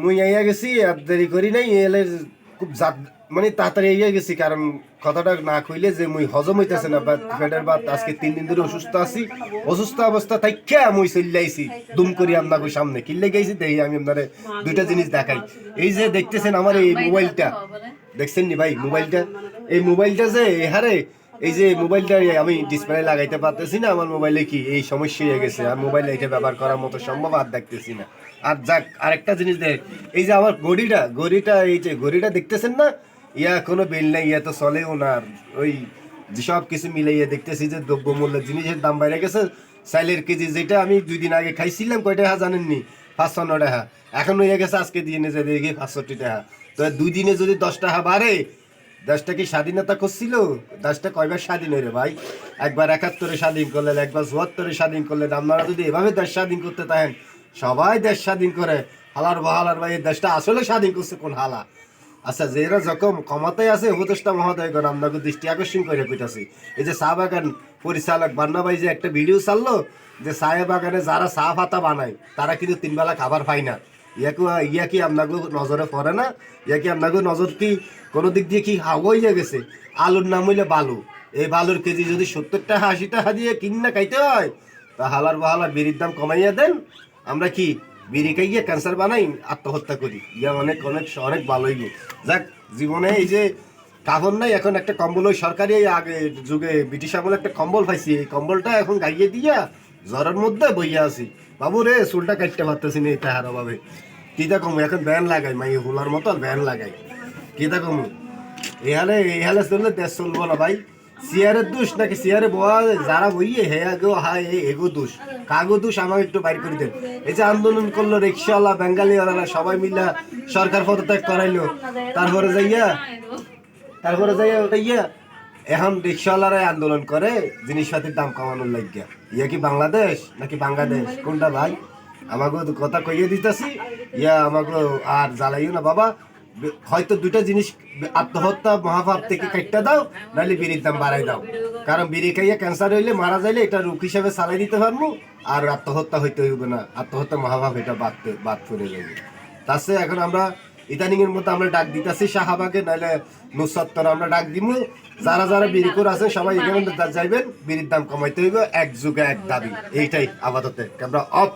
মুই আইয়া গেছি, আর দেরি করি নাই, এলে খুব জাত মানে তাড়াতাড়ি আইয়া গেছি, কারণ কথাটা না কইলে যে মুই হজম হইতেছে না, বা পেটের বাত আজকে তিন দিন ধরে অসুস্থ আছি, অসুস্থ অবস্থা থাইকা মুই চলে আইছি, দুম করি আপনাকে সামনে। কিনলে গেছি দেখি আমি আপনারে দুইটা জিনিস দেখাই। এই যে দেখতেছেন আমার এই মোবাইলটা, দেখছেন নি ভাই মোবাইলটা? এই মোবাইলটা যে হারে এই যে মোবাইলটা আমি ডিসপ্লে লাগাইতে পারতেছি না, আমার মোবাইলে কি এই সমস্যা হয়ে গেছে? আর মোবাইলে এটা ব্যবহার করার মতো সম্ভব আর দেখতেছি না। আর যাক, আরেকটা জিনিস দেখ, এই যে আমার ঘড়িটা ঘড়িটা, এই যে ঘড়িটা দেখতেছেন না? ইয়া কোনো বিল নাই, ইয়া তো চলেও না। ওই সব কিছু মিলাইয়া দেখতেছি যে দ্রব্যমূল্যের জিনিসের দাম বাইরে গেছে। চাইলের কেজি যেটা আমি দুই দিন আগে খাইছিলাম, কয় টাকা জানেননি? পাঁচশো ন টাকা। এখন হয়ে গেছে আজকে দিয়ে নিয়ে যে দেখি পাঁচষট্টি টাকা। তো দুই দিনে যদি দশ টাকা বাড়ে দেশটা কি স্বাধীনতা করছিল দেশটা কয়বার স্বাধীন হইরে ভাই? একবার একাত্তরে স্বাধীন করলেন, একবার চুয়াত্তরে স্বাধীন করলেন। আপনারা যদি এভাবে দেশ স্বাধীন করতে থাকেন, সবাই দেশ স্বাধীন করে। হালার বহালার ভাই, এই দেশটা আসলে স্বাধীন করছে কোন হালা? আচ্ছা যেরা যখন ক্ষমতায় আছে, উপদেষ্টা মহোদয়গণ, আপনাকে দৃষ্টি আকর্ষণ করে কইতাছি। এই যে চা বাগান পরিচালক বান্না ভাই যে একটা ভিডিও চাললো যে চা বাগানে যারা চা পাতা বানায়, তারা কিন্তু তিনবেলা খাবার পায় না। ইয়াকে, ইয়া কি আপনাকে নজরে পড়ে না? ইয়া কি আপনাকে নজর কি কোনো দিক দিয়ে কি হাওয়াইয়া গেছে? আলুর নাম হইলে বালু। এই বালুর কেজি যদি সত্তর টাকা, আশি টাকা দিয়ে কিনা খাইতে হয় তা হালার বাহালা বিড়ির দাম কমাইয়া দেন। আমরা কি বিড়ি খাইয়ে ক্যান্সার বানাই, আত্মহত্যা করি? ইয়া অনেক অনেক অনেক ভালোই যাক, জীবনে এই যে কাপড় নাই, এখন একটা কম্বল ওই সরকারি আগে যুগে ব্রিটিশ আমলে একটা কম্বল পাইছি। এই কম্বলটা এখন গাইয়ে দিয়া জ্বরের মধ্যে বইয়া আছি। বাবু রে, চুলটা কাটতে পারতেছি না এটা হারা ভাবে কিতা কমু, এখন ব্যান লাগাই মাই হুলার মতো ব্যান লাগাই। কিতা কমু, এহালে এহালে চললে দেশ চলবো না ভাই। চেয়ারের দোষ নাকি চেয়ারে বয়া যারা বইয়ে, হে আগো, হায়, এ এগো দোষ। কাগো দোষ আমাকে একটু বাইর করে দেন। এই যে আন্দোলন করল রিক্সাওয়ালা বেঙ্গালিওয়ালা সবাই মিলা সরকার পদত্যাগ করাইলো। তারপরে যাইয়া তারপরে যাইয়া ইয়া এখন রিক্সাওয়ালারাই আন্দোলন করে, জিনিসপাতির দাম কমানোর লাগিয়া। ইয়া কি বাংলাদেশ নাকি বাংলাদেশ? কোনটা ভাই? আমাকে কথা কইয়ে দিতেছি। ইয়া আমাকে আর জ্বালাইও না, বাবা। হয়তো দুইটা জিনিস আত্মহত্যা মহাভাব থেকে কাটতে দাও নাহলে বিড়ির দাম বাড়াই দাও। কারণ বিড়ি খাইয়া ক্যান্সার হইলে মারা যাইলে এটা রোগ হিসাবে চালাই দিতে পারব আর আত্মহত্যা হইতে হইবে না। আত্মহত্যা মহাভাব এটা বাদ বাদ করে যাবে তাছে এখন আমরা ইদানিং এর মধ্যে আমরা ডাক দিতেছি শাহবাগে, নাহলে নুসত্তর আমরা ডাক দিব যারা যারা বিড়ি করে আছে, সবাই এখানে যাইবেন বিড়ির দাম কমাইতে হইব, এক যুগে এক দাবি। এইটাই আপাতত আমরা অফ।